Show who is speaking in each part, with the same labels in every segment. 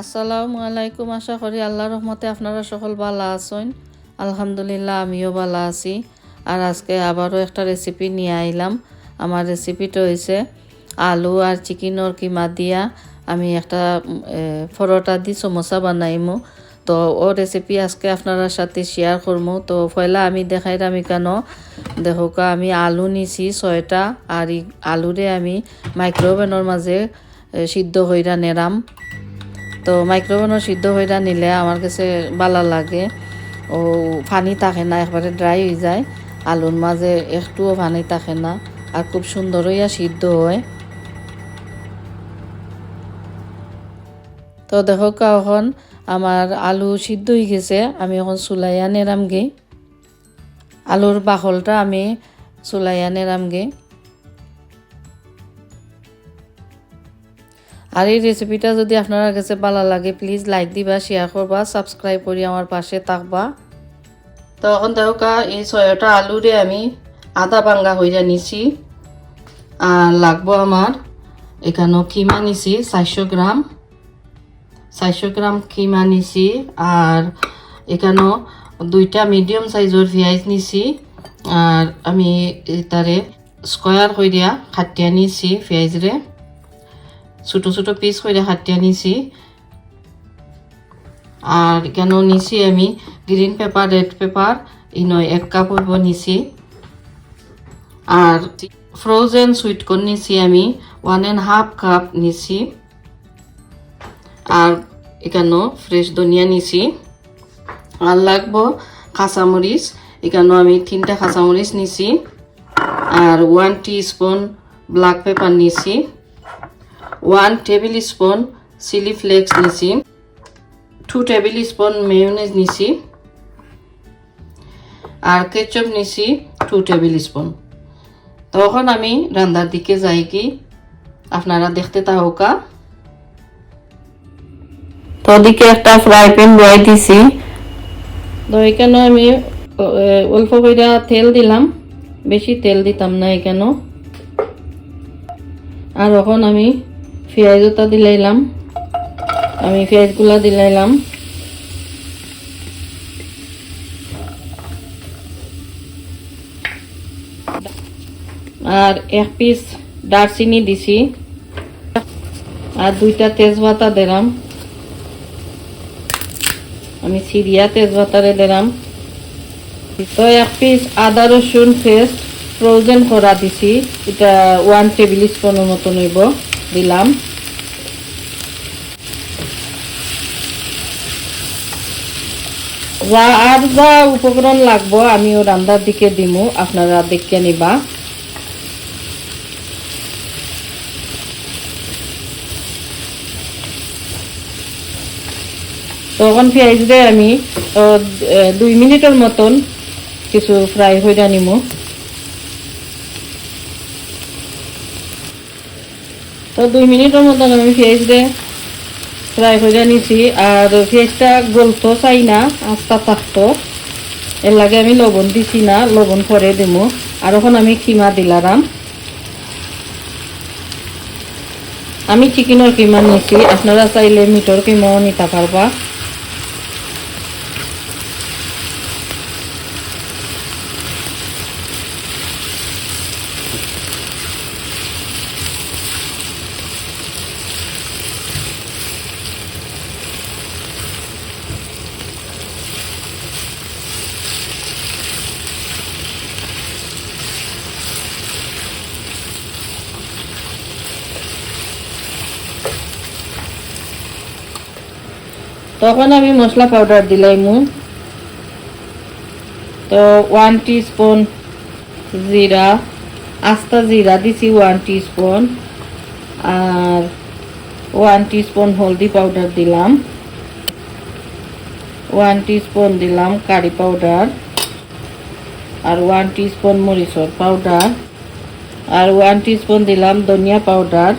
Speaker 1: আসসালামু আলাইকুম। আশা করি আল্লাহর রহমতে আপনারা সকল ভালো আছেন। আলহামদুলিল্লাহ, আমিও ভালো আছি। আর আজকে আবারও একটা রেসিপি নিয়ে আইলাম। আমার রেসিপিটা হয়েছে আলু আর চিকেনের কিমা দিয়া আমি একটা পরোটা দি সমোসা বানাইমু। তো ও রেসিপি আজকে আপনারা সাথে শেয়ার করব তো পয়লা আমি দেখাই দেখাইলাম কেন? দেখোকা আমি আলু নিছি ছয়টা আর আলুরে আমি মাইক্রোওভেনের মাঝে সিদ্ধ হইরা নেরাম তো মাইক্রোওভেনও সিদ্ধ হইরা নিলে আমার কাছে বালা লাগে। ও পানি থাকে না, একবারে ড্রাই হয়ে যায়। আলুর মাঝে একটুও পানি থাকে না। আর খুব সুন্দর হইয়া সিদ্ধ হয়। তো দেখো এখন আমার আলু সিদ্ধ হয়ে গেছে, আমি এখন চুলাইয়া নেরামগে আলুর বাকলটা আমি চুলাইয়া নেরামগে আর এই রেসিপিটা যদি আপনার কাছে ভালো লাগে প্লিজ লাইক দিবা শেয়ার করবা সাবস্ক্রাইব করি আমার পাশে থাকবা। তো এখন দেখা এই ছয়টা আলুরে আমি আদা বাঙ্গা হইয়া নিছি। আর লাগবো আমার এখানেও কিমা নিছি, চারশো গ্রাম। চারশো গ্রাম কিমা নিছি, আর এখানেও দুইটা মিডিয়াম সাইজের পেঁয়াজ নিছি। আর আমি তারে স্কোয়ার কইরা খাটিয়া নিছি পেঁয়াজরে। ছোট ছোট পিস করে হাটিয়া নিছি। আর কেন নিছি আমি? গ্রিন পেপার রেড পেপার এই নয়, এক কাপ হইব নিছি। আর ফ্রোজেন সুইট কর্ন নিছি আমি ওয়ান অ্যান্ড হাফ কাপ নিছি। আর এখানেও ফ্রেশ ধনিয়া নিছি। আর লাগবো কাঁচামরিচ এখানেও আমি তিনটা কাঁচামরিচ নিছি। আর one teaspoon black pepper নিছি। One table spoon chilli flakes নিছি টু টেবিল স্পুন মেয়নেজ নিছি আর কেচপ নিছি টু টেবিল স্পুন তখন আমি রান্নার দিকে যাই কি আপনারা দেখতে তাহকা। তো ওদিকে একটা ফ্রাই প্যান বয়াই দিছি। তো এখানে আমি অল্প করে তেল দিলাম। বেশি তেল দিতাম না এখানে আর এখন আমি পেঁয়াজটা দিলাইলাম। আমি পেঁয়াজগুলা দিলাইলাম। আর এক পিস দারচিনি দিছি। আর দুইটা তেজপাতা দিলাম। আমি সিরিয়া তেজপাতারে দিলাম। তো এক পিস আদা রসুন পেস্ট ফ্রোজেন করা দিছি। এটা ওয়ান টেবিল স্পুনের মতো হইব। দিলাম। যা, আর যা উপকরণ লাগবো আমি ও রান্নার দিকে দিমু, আপনারা দেখে নিবা। তখন পেঁয়াজ দিয়ে আমি দুই মিনিটের মতন কিছু ফ্রাই হইয়া নিমু। তো দুই মিনিটের মতন আমি পেঁয়াজ দিয়ে ফ্রাই করে নিছি। আর পেঁয়াজটা গলতো, চাই না, আস্তা থাকতো এর লাগে আমি লবণ দিছি না, লবণ পরে দেব আর এখন আমি কিমা দিলাম আমি চিকেনের কিমা নিছি। আপনারা চাইলে মিটর কিমাও নিতে পারবা। তখন আমি মশলা পাউডার দিলাইমু তো ওয়ান স্পুন জিরা, আস্তা জিরা দিছি ওয়ান স্পুন আর ওয়ান স্পুন হলদি পাউডার দিলাম। ওয়ান স্পুন দিলাম কারি পাউডার আর ওয়ান স্পুন মরিচর পাউডার আর ওয়ান স্পুন দিলাম ধনিয়া পাউডার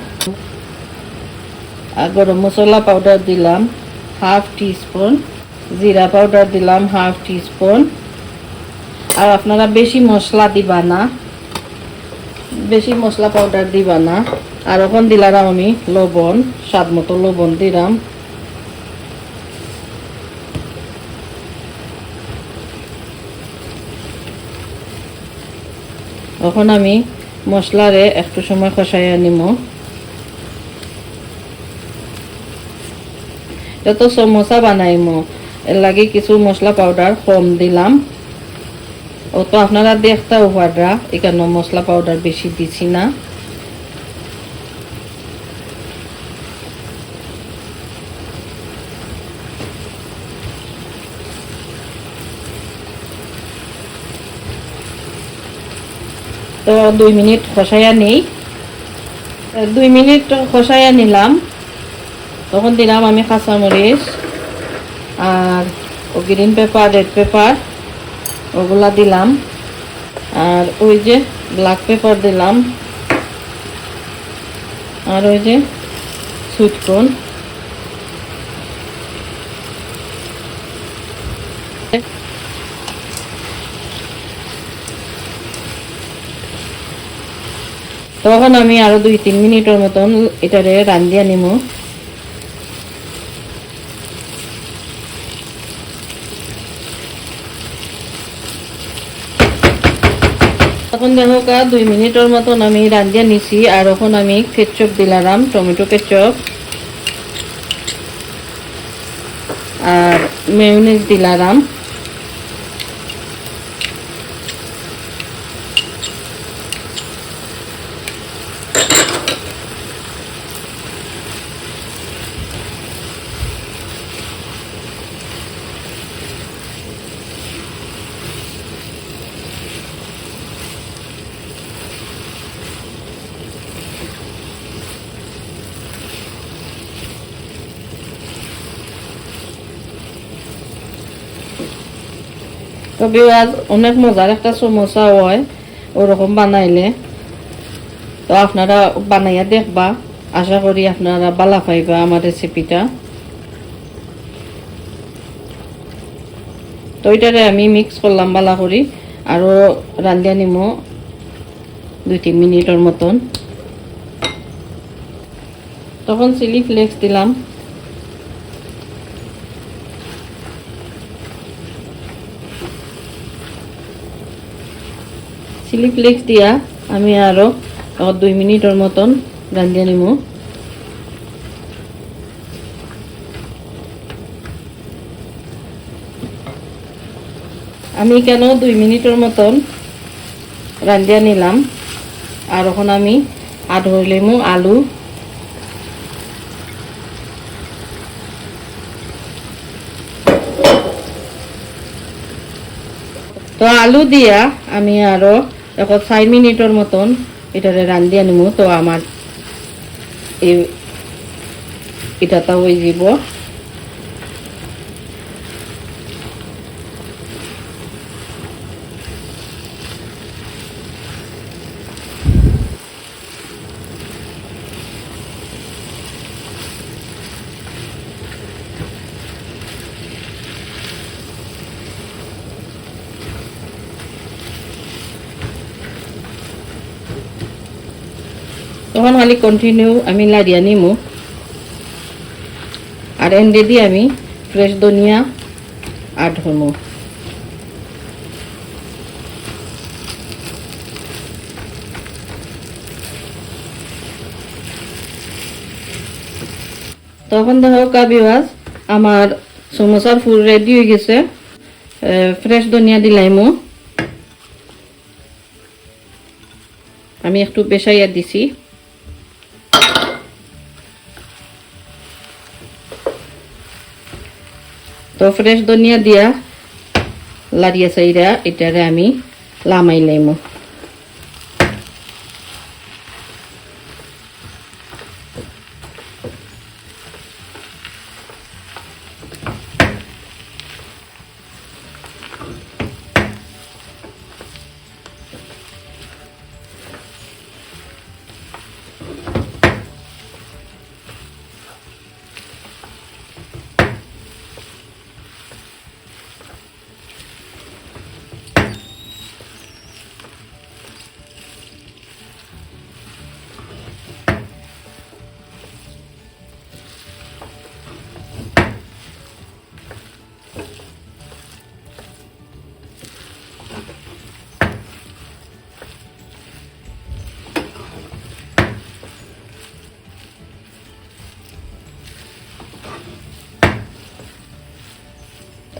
Speaker 1: আর গরম মশলা পাউডার দিলাম। হাফ টিস্পুন, জিরা পাউডার দিলাম হাফ টিস্পুন। আর আপনারা বেশি মশলা দিবা না। বেশি মশলা পাউডার দিবা না। আর ওখান দিলাম আমি লবণ, স্বাদ মতো লবণ দিলাম। এখন আমি মশলারে একটু সময় কষাইয়া নিমো। এটা তো সমোসা বানাইমো এর লাগে কিছু মশলা পাউডার কম দিলাম। ও তো আপনারা দেখতে পাররা এখানে মশলা পাউডার বেশি দিছি না। তো দুই মিনিট খসাইয়া নেই। দুই মিনিট খসাইয়া নিলাম। তখন দিলাম আমি কাঁচামরিচ আর ও গ্রিন পেপার রেড পেপার ওগুলা দিলাম। আর ওই যে ব্ল্যাক পেপার দিলাম। আর ওই যে সুইটকর্ন তখন আমি আরও দুই তিন মিনিটের মতন এটারে রান্ধিয়া নিমু। তখন দেখো কা, দুই মিনিটের মতন আমি রান্ধিয়া নিছি আর এখন আমি কেচপ দিলাম টমেটো কেচপ। আর মেয়নিজ দিলাম তবে আজ অনেক মজার একটা সমোসা হয়, ওরকম বানাইলে। তো আপনারা বানাইয়া দেখবা, আশা করি আপনারা বালা পাইবা আমার রেসিপিটা তো এটারে আমি মিক্স করলাম বালা করি আরও রান্ধিয়া নিমো দুই তিন মিনিটের মতন। তখন চিলি ফ্লেক্স দিলাম। চিলি ফ্লেক্স দিয়া আমি আরও দুই মিনিটের মতন রান্ধিয়ে নিব আমি কেন দুই মিনিটের মতন রান্ধিয়া নিলাম? আর এখন আমি আধ লেমু আলু। তো আলু দিয়া আমি আরও এখন ফাইভ মিনিটের মতন এটারে রান্ধি নিমু তো আমার এটা তো হয়ে যাব তখন খালি কন্টিনিউ আমি লাড়িয়া নিমু আর এন্ডে দিয়ে আমি ফ্রেশ ধনিয়া আড হমু। তখন দেখো কাবিওয়াজ আমার সমোসার ফুল রেডি হয়ে গেছে। ফ্রেশ ধনিয়া দিলাইমু। আমি একটু পেশাইয়া দিছি। তো ফ্রেশ ধনিয়া দিয়া লাড়িয়া চাইরা এটারে আমি লামাই লাইমু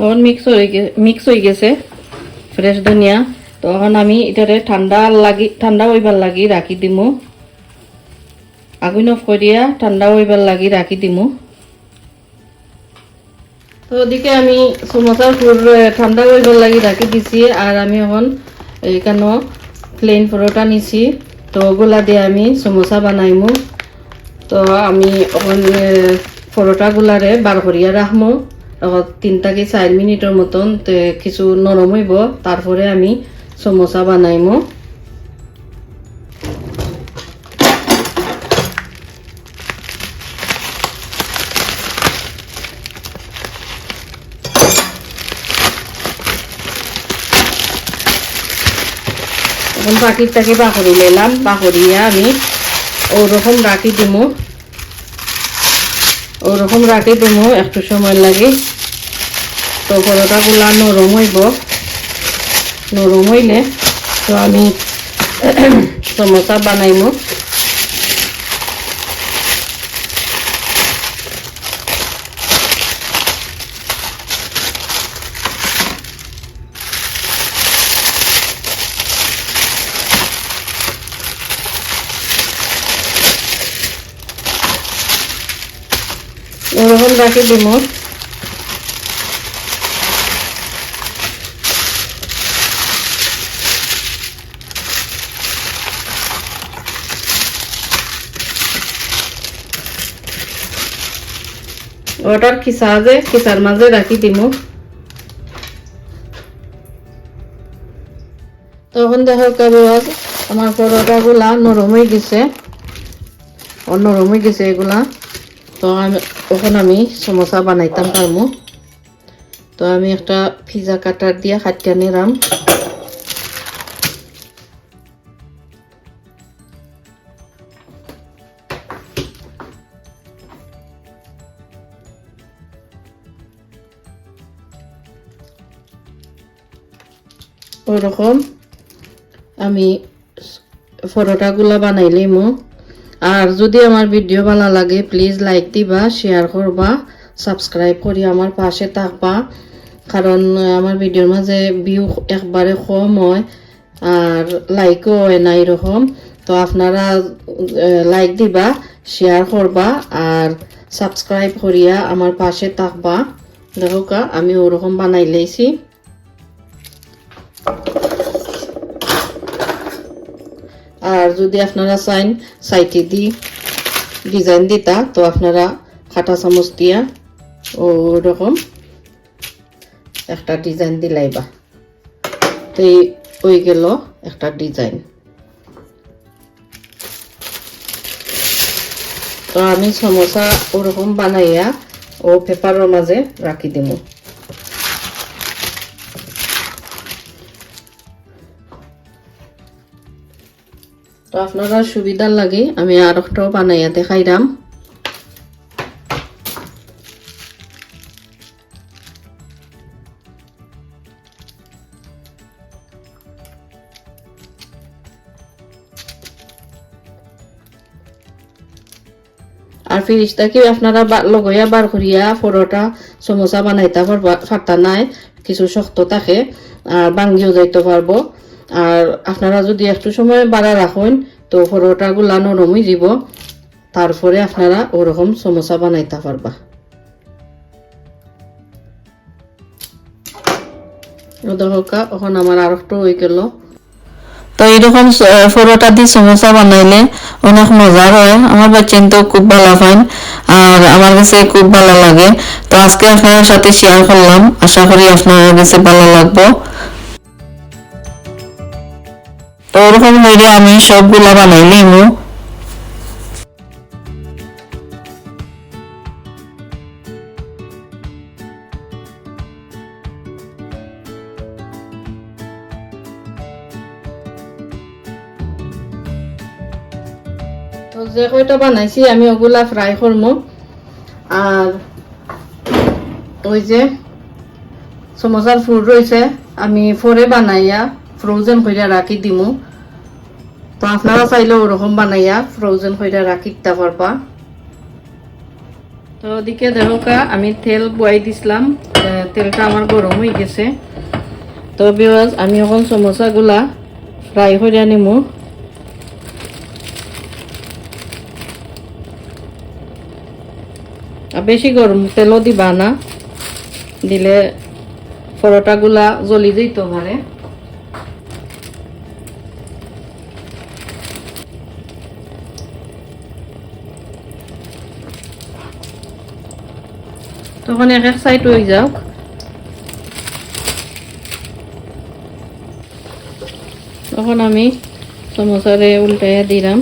Speaker 1: তখন মিক্স হয়ে মিক্স হয়ে গেছে ফ্রেশ ধনিয়া। তখন আমি এটারে ঠান্ডা লাগি ঠান্ডা হইবার লাগি রাখি দিমু। আগুন অফ করিয়া ঠান্ডা হইবার লাগি রাখি দিমু। তো ওদিকে আমি সমোসার ফুল ঠান্ডা হইবার লাগি রাখি দিছি আর আমি এখন এইখানে প্লেন পরোটা নিছি। তো ওগুলা দিয়ে আমি সমোসা বানাইমু। তো আমি এখন পরোটাগুলারে বার করিয়া রাখমু। তখন তিনটা কি চার মিনিটের মতন কিছু নরম হইব তারপরে আমি সমোসা বানাইমু এখন পাখিটাকে বাকরি নিলাম বাকরিয়া আমি ওরকম রাখি দিমু ওরকম রাখি দিমু একটু সময় লাগে। তো পরোটাগুলা নরম হইব। নরম হইলে তো আমি সমোসা বানাইমু। ওরকম রাখি দিমু। ওটার খিসা যে খিসার মাঝে রাখি দিমু? তখন দেখো কেবল আমার পরোটাগুলা নরম হয়ে গেছে। নরম হয়ে গেছে এগুলা। তো আমি ওখানে আমি সমোসা বানাইতাম পারমু তো আমি একটা পিজা কাটার দিয়ে খাটিয়া নিলাম। ওরকম। আমি পরোটাগুলা বানাইলিমু আর যদি আমার ভিডিও ভালো লাগে প্লিজ লাইক দিবা শেয়ার করবা সাবস্ক্রাইব করি, আমার পাশে থাকবা। কারণ আমার ভিডিওর মাঝে ভিউ একবারে কম হয়, আর লাইকও হয় না এরকম। তো আপনারা লাইক দিবা শেয়ার করবা, আর সাবস্ক্রাইব করিয়া আমার পাশে থাকবা। দেখো আমি ওরকম বানাই লাইছি। আর যদি আপনারা চাইন সাইটে দি ডিজাইন দিতা, তো আপনারা খাটা চামচ দিয়া ওরকম একটা ডিজাইন দিলাইবা। তো এই ওই গেল একটা ডিজাইন তো আমি সমোসা ওরকম বানাইয়া ও পেপারের মাঝে রাখি দিমু। তো আপনারা সুবিধার লাগে, আমি আর একটাও বানাইয়া দেখাইলাম আর ফিরিজটা কি আপনারা লগইয়া বার করিয়া পরোটা, সমোসা বানাইতে পারবা ফাটা নাই, কিছু শক্ত থাকে, আর ভাঙ্গিও যাইতে পারব। আর আপনারা যদি একটু সময় বাড়া রাখেন তো পরোটা গুলা নরম হয়ে যাব তারপরে আপনারা ওরকম সমোসা বানাইতে পারবা। ও দেখো কা, এখন আমার আর একটু হয়ে গেল। তো এইরকম পরোটা দিয়ে সমোসা বানাইলে অনেক মজার হয়। আমার বাচ্চান তো খুব ভালো পান আর আমার কাছে খুব ভালো লাগে। তো আজকে আপনার সাথে শেয়ার করলাম। আশা করি আপনার কাছে ভালো লাগবো। তো ওরকম হইলে আমি সবগুলা বানাই তো যে কয়টা বানাইছি, আমি ওগুলা ফ্রাই করব আর ওই যে সমোসার ফুড রয়েছে, আমি ফোরে বানাইয়া ফ্রোজেন কইরা রাখি দিমু। তো আপনারা চাইলে ওরকম বানাইয়া ফ্রোজেন কইরা রাখি দিতে পারবা। তো ওদিকে দেখোকা আমি তেল বয়াই দিছিলাম। তেলটা আমার গরম হয়ে গেছে। তো বিওয়াজ আমি এখন সমোসাগুলা ফ্রাই আনিমু আর বেশি গরম তেলও দিবা না। দিলে পরোটাগুলা জ্বলি যেত পারে তখন এক এক সাইড হয়ে যাওক। তখন আমি সমোসারে উল্টাইয়া দিলাম।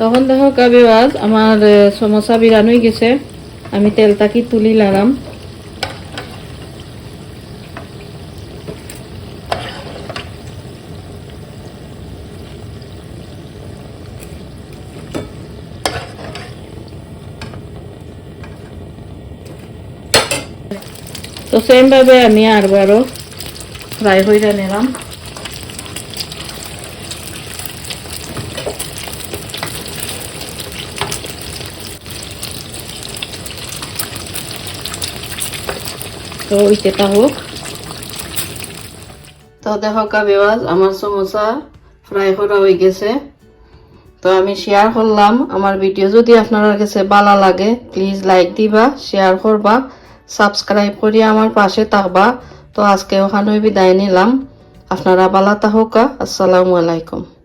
Speaker 1: তখন দেখো কাবিওয়াজ আমার সমোসা বিরান হয়ে গেছে। আমি তেলটাকে তুলি লাগাম? তো সেম ভাবে আমি আরবারও ফ্রাই হইরা নিলাম। তো ওইতে হোক। তো দেখো কাবিওয়াজ আমার সমোসা ফ্রাই করা হয়ে গেছে। তো আমি শেয়ার করলাম। আমার ভিডিও যদি আপনার কাছে ভালো লাগে প্লিজ লাইক দিবা শেয়ার করবা। সাবস্ক্রাইব করি আমার পাশে থাকবা। তো আজকে ওখানে বিদায় নিলাম। আপনারা বালা তাহকা আসসালামু আলাইকুম।